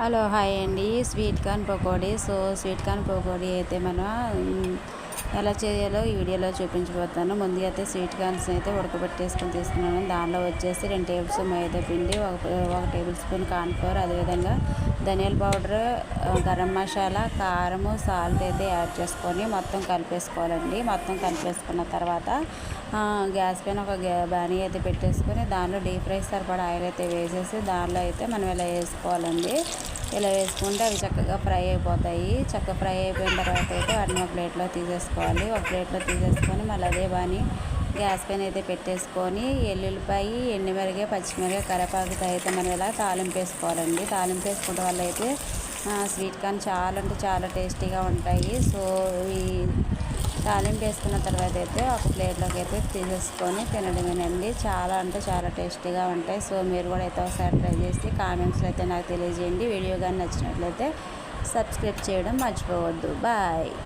Hello hi అండి. Sweet corn pakodi. So sweet corn pakodi అయితే మనం ఎలా చేయాలో ఈ వీడియోలో చూపించబోతాను. ముందుగా అయితే స్వీట్ కార్న్స్ అయితే ఉడకబెట్టేసుకొని తీసుకున్నాను. దానిలో వచ్చేసి రెండు టేబుల్ స్పూన్ మైదా పిండి ఒక ఒక టేబుల్ స్పూన్ కార్న్ఫ్లవర్ అదేవిధంగా ధనియాల పౌడర్ గరం మసాలా కారము సాల్ట్ అయితే యాడ్ చేసుకొని మొత్తం కలిపేసుకోవాలండి. మొత్తం కలిపేసుకున్న తర్వాత గ్యాస్ పైన ఒక గ్యా బాణీ అయితే పెట్టేసుకొని దానిలో డీప్ ఫ్రై సరిపడా ఆయిల్ అయితే వేసేసి దానిలో అయితే మనం ఇలా వేసుకోవాలండి. ఇలా వేసుకుంటే అవి చక్కగా ఫ్రై అయిపోతాయి. చక్కగా ఫ్రై అయిపోయిన తర్వాత అయితే వాటిని ఒక ప్లేట్లో తీసేసుకోవాలి. ఒక ప్లేట్లో తీసేసుకొని మళ్ళీ అదే బాని గ్యాస్ పైన అయితే పెట్టేసుకొని ఎల్లుల్లిపాయి ఎండుమిరగే పచ్చిమిరగా కరివేపాకుతో అయితే మనం ఇలా తాలింపు వేసుకోవాలండి. తాలింపు వేసుకుంటే వల్ల అయితే స్వీట్ కార్న్ చాలా అంటే చాలా టేస్టీగా ఉంటాయి. సో ఈ తాలింపు వేసుకున్న తర్వాత అయితే ఒక ప్లేట్లోకి అయితే తీసేసుకొని తినడమేనండి చాలా అంటే చాలా టేస్టీగా ఉంటాయి. సో మీరు కూడా అయితే ఒకసారి ట్రై చేసి కామెంట్స్లో అయితే నాకు తెలియజేయండి. వీడియో కానీ నచ్చినట్లయితే సబ్స్క్రైబ్ చేయడం మర్చిపోవద్దు. బాయ్.